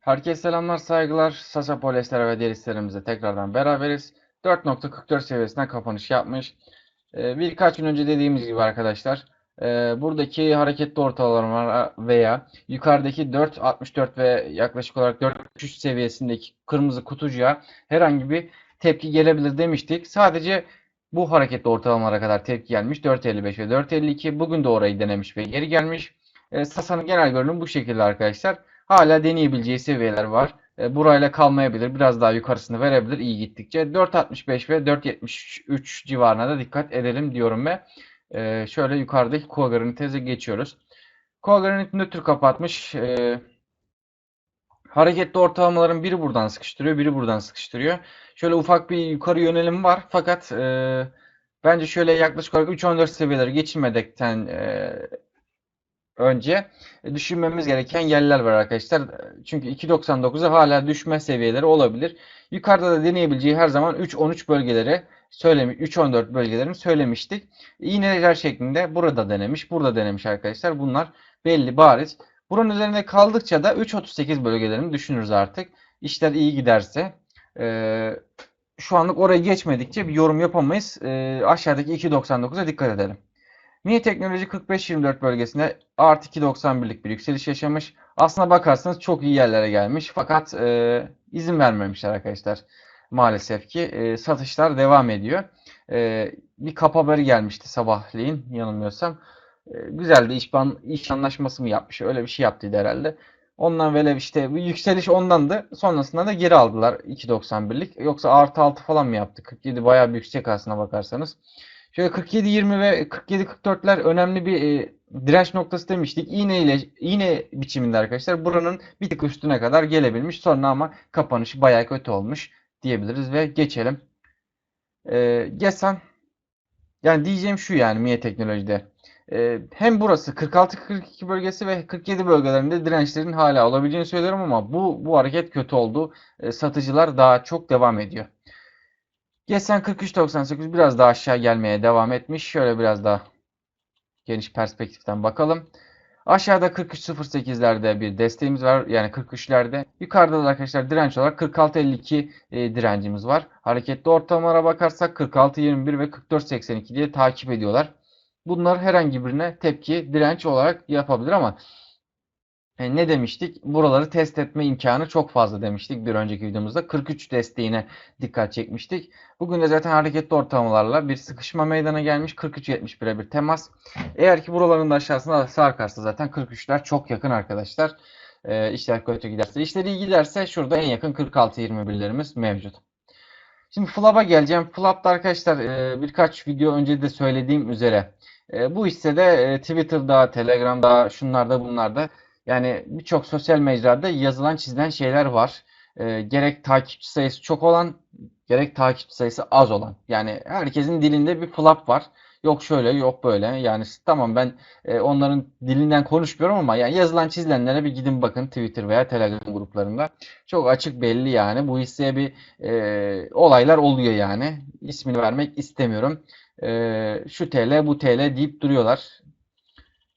Herkese selamlar, saygılar. Sasa Polyester ve diğer hislerimizle tekrardan beraberiz. 4.44 seviyesinden kapanış yapmış. Ee, birkaç gün önce dediğimiz gibi arkadaşlar, e, buradaki hareketli ortalama veya yukarıdaki 4.64 ve yaklaşık olarak 4.3 seviyesindeki kırmızı kutucuğa herhangi bir tepki gelebilir demiştik. Sadece bu hareketli ortalamalara kadar tepki gelmiş. 4.55 ve 4.52. Bugün de orayı denemiş ve geri gelmiş. E, Sasa'nın genel görünümü bu şekilde arkadaşlar. Hala deneyebileceği seviyeler var. E, burayla kalmayabilir. Biraz daha yukarısını verebilir iyi gittikçe. 4.65 ve 4.73 civarına da dikkat edelim diyorum ve e, şöyle yukarıdaki Coagranit'e geçiyoruz. Coagranit nötr kapatmış. E, hareketli ortalamaların biri buradan sıkıştırıyor, biri buradan sıkıştırıyor. Şöyle ufak bir yukarı yönelim var. Fakat e, bence şöyle yaklaşık olarak 3.14 seviyeleri geçilmedikten e, önce düşünmemiz gereken yerler var arkadaşlar. Çünkü 2.99'a hala düşme seviyeleri olabilir. Yukarıda da deneyebileceği her zaman 3.13 bölgeleri söylemiş 3.14 bölgelerini söylemiştik. İğneler şeklinde burada denemiş, burada denemiş arkadaşlar. Bunlar belli bariz. Buranın üzerinde kaldıkça da 3.38 bölgelerini düşünürüz artık. İşler iyi giderse. Ee, şu anlık oraya geçmedikçe bir yorum yapamayız. Ee, aşağıdaki 2.99'a dikkat edelim. Mi Teknoloji 45-24 bölgesinde artı 2.91'lik bir yükseliş yaşamış. Aslına bakarsanız çok iyi yerlere gelmiş. Fakat e, izin vermemişler arkadaşlar. Maalesef ki e, satışlar devam ediyor. E, bir kap haberi gelmişti sabahleyin yanılmıyorsam. E, güzel de iş, iş anlaşması mı yapmış? Öyle bir şey yaptıydı herhalde. Ondan böyle işte bu yükseliş ondandı. Sonrasında da geri aldılar 2.91'lik. Yoksa artı 6 falan mı yaptı? 47 bayağı bir yüksek aslına bakarsanız. Şöyle 47-20 ve 47-44'ler önemli bir e, direnç noktası demiştik. İğne ile iğne biçiminde arkadaşlar buranın bir tık üstüne kadar gelebilmiş. Sonra ama kapanışı bayağı kötü olmuş diyebiliriz ve geçelim. E, Gesan yani diyeceğim şu yani Miye Teknoloji'de. E, hem burası 46-42 bölgesi ve 47 bölgelerinde dirençlerin hala olabileceğini söylüyorum ama bu bu hareket kötü oldu. E, satıcılar daha çok devam ediyor. Geçen 43.98 biraz daha aşağı gelmeye devam etmiş. Şöyle biraz daha geniş perspektiften bakalım. Aşağıda 43.08'lerde bir desteğimiz var. Yani 43'lerde. Yukarıda da arkadaşlar direnç olarak 46.52 e, direncimiz var. Hareketli ortalamalara bakarsak 46.21 ve 44.82 diye takip ediyorlar. Bunlar herhangi birine tepki, direnç olarak yapabilir ama e, ne demiştik? Buraları test etme imkanı çok fazla demiştik bir önceki videomuzda. 43 desteğine dikkat çekmiştik. Bugün de zaten hareketli ortalamalarla bir sıkışma meydana gelmiş. 43.71'e bir temas. Eğer ki buraların da aşağısına sarkarsa zaten 43'ler çok yakın arkadaşlar. E, işler kötü giderse. İşler iyi giderse şurada en yakın 46.21'lerimiz mevcut. Şimdi Flap'a geleceğim. Flap'ta arkadaşlar e, birkaç video önce de söylediğim üzere e, bu hissede e, Twitter'da, Telegram'da, şunlarda bunlarda yani birçok sosyal mecrada yazılan çizilen şeyler var. E, gerek takipçi sayısı çok olan gerek takipçi sayısı az olan. Yani herkesin dilinde bir flap var. Yok şöyle yok böyle. Yani tamam ben e, onların dilinden konuşmuyorum ama yani yazılan çizilenlere bir gidin bakın Twitter veya Telegram gruplarında. Çok açık belli yani. Bu hisseye bir e, olaylar oluyor yani. İsmini vermek istemiyorum. E, şu TL bu TL deyip duruyorlar.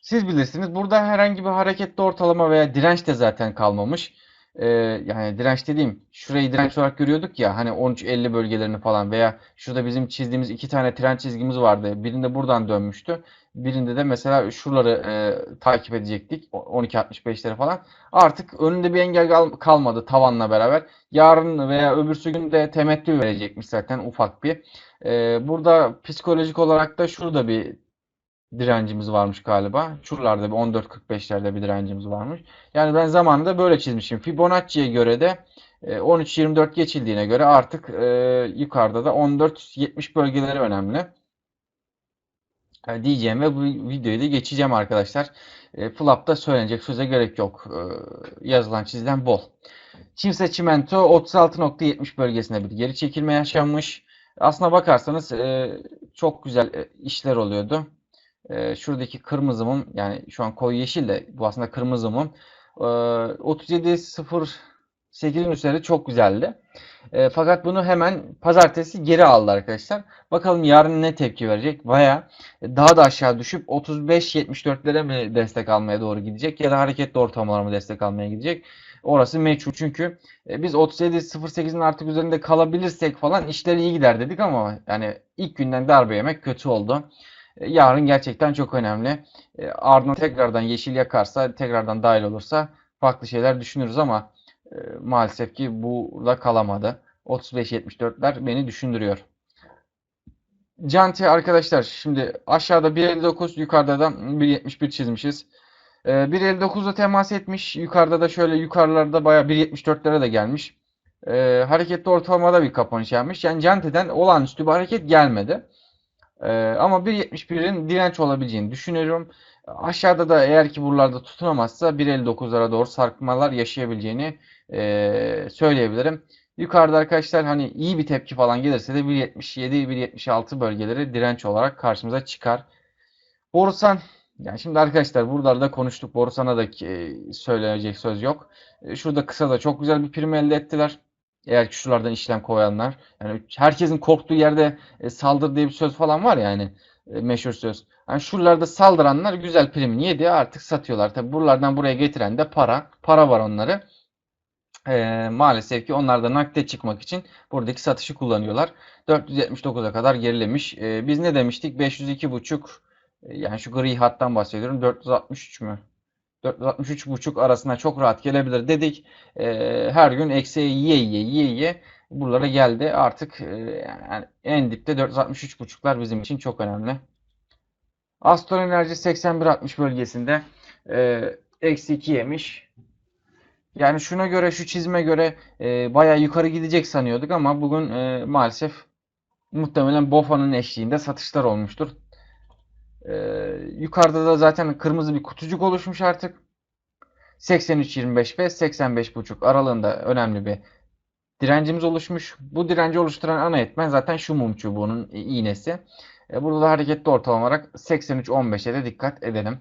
Siz bilirsiniz. Burada herhangi bir hareketli ortalama veya direnç de zaten kalmamış. Ee, yani direnç dediğim şurayı direnç olarak görüyorduk ya hani 13.50 bölgelerini falan veya şurada bizim çizdiğimiz iki tane trend çizgimiz vardı. Birinde buradan dönmüştü. Birinde de mesela şuraları e, takip edecektik. 12.65'leri falan. Artık önünde bir engel kalmadı tavanla beraber. Yarın veya öbürsü gün de temettü verecekmiş zaten ufak bir. Ee, burada psikolojik olarak da şurada bir direncimiz varmış galiba. Şuralarda bir 14.45'lerde bir direncimiz varmış. Yani ben zamanında böyle çizmişim. Fibonacci'ye göre de 13.24 e, geçildiğine göre artık e, yukarıda da 14.70 bölgeleri önemli. E, diyeceğim ve bu videoyu da geçeceğim arkadaşlar. Flap'ta söylenecek söze gerek yok. Yazılan çizilen bol. Çimse Çimento 36.70 bölgesinde bir geri çekilme yaşanmış. Aslına bakarsanız çok güzel işler oluyordu e, şuradaki kırmızı mum yani şu an koyu yeşil de bu aslında kırmızı mum. E, 37.08'in üzeri çok güzeldi. E, fakat bunu hemen pazartesi geri aldı arkadaşlar. Bakalım yarın ne tepki verecek? Baya daha da aşağı düşüp 35-74'lere mi destek almaya doğru gidecek ya da hareketli ortamlara mı destek almaya gidecek? orası meçhul. Çünkü e, biz 37.08'in artık üzerinde kalabilirsek falan işler iyi gider dedik ama yani ilk günden darbe yemek kötü oldu. E, Yarın gerçekten çok önemli. E, Ardından tekrardan yeşil yakarsa, tekrardan dahil olursa farklı şeyler düşünürüz ama e, maalesef ki burada kalamadı. 35-74'ler beni düşündürüyor. Canti arkadaşlar şimdi aşağıda 1.59 yukarıda da 1.71 çizmişiz. Ee, 1.59'da temas etmiş. Yukarıda da şöyle yukarılarda bayağı 1.74'lere de gelmiş. Hareketli ortalamada bir kapanış yapmış. Yani Canti'den olağanüstü bir hareket gelmedi. Ee, ama 1.71'in direnç olabileceğini düşünüyorum. Aşağıda da eğer ki buralarda tutunamazsa 1.59'lara doğru sarkmalar yaşayabileceğini e, söyleyebilirim. Yukarıda arkadaşlar hani iyi bir tepki falan gelirse de 1.77-1.76 bölgeleri direnç olarak karşımıza çıkar. Borusan yani şimdi arkadaşlar buralarda konuştuk. Borusan'a da e, söyleyecek söz yok. E, Şurada kısa da çok güzel bir prim elde ettiler. Eğer ki şuralardan işlem koyanlar. Yani herkesin korktuğu yerde e, saldır diye bir söz falan var yani. E, meşhur söz. Yani şuralarda saldıranlar güzel primini yedi artık satıyorlar. Tabi buralardan buraya getiren de para. Para var onları. Ee, maalesef ki onlar da nakde çıkmak için buradaki satışı kullanıyorlar. 479'a kadar gerilemiş. Ee, biz ne demiştik? 502.5 e, yani şu gri hattan bahsediyorum. 463 mü? 463.5 arasına çok rahat gelebilir dedik. Ee, her gün eksiğe yiye yiye yiye yiye buralara geldi. Artık e, yani en dipte 463.5'lar bizim için çok önemli. Astor Enerji 81.60 bölgesinde e, eksi 2 yemiş. Yani şuna göre, şu çizime göre e, bayağı yukarı gidecek sanıyorduk ama bugün e, maalesef muhtemelen BOFA'nın eşliğinde satışlar olmuştur. E, yukarıda da zaten kırmızı bir kutucuk oluşmuş artık. 83.25 ve 85.5 aralığında önemli bir direncimiz oluşmuş. Bu direnci oluşturan ana etmen zaten şu mum çubuğunun iğnesi. E, burada da hareketli ortalama olarak 83.15'e de dikkat edelim.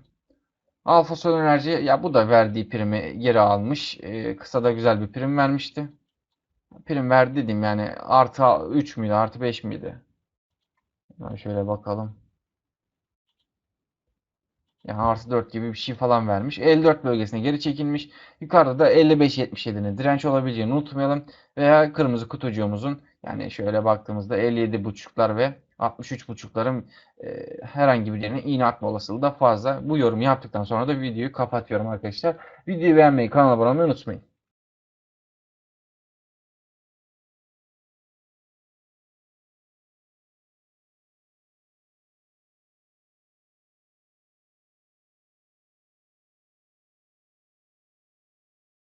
Alfa Sol Enerji ya bu da verdiği primi geri almış. Ee, kısa da güzel bir prim vermişti. Prim verdi dedim yani artı 3 müydü artı 5 miydi? Ben şöyle bakalım. Yani artı 4 gibi bir şey falan vermiş. 54 bölgesine geri çekilmiş. Yukarıda da 55-77'nin direnç olabileceğini unutmayalım. Veya kırmızı kutucuğumuzun yani şöyle baktığımızda 57.5'lar ve 63.5'ların e, herhangi birinin iğne atma olasılığı da fazla. Bu yorumu yaptıktan sonra da videoyu kapatıyorum arkadaşlar. Videoyu beğenmeyi, kanala abone olmayı unutmayın.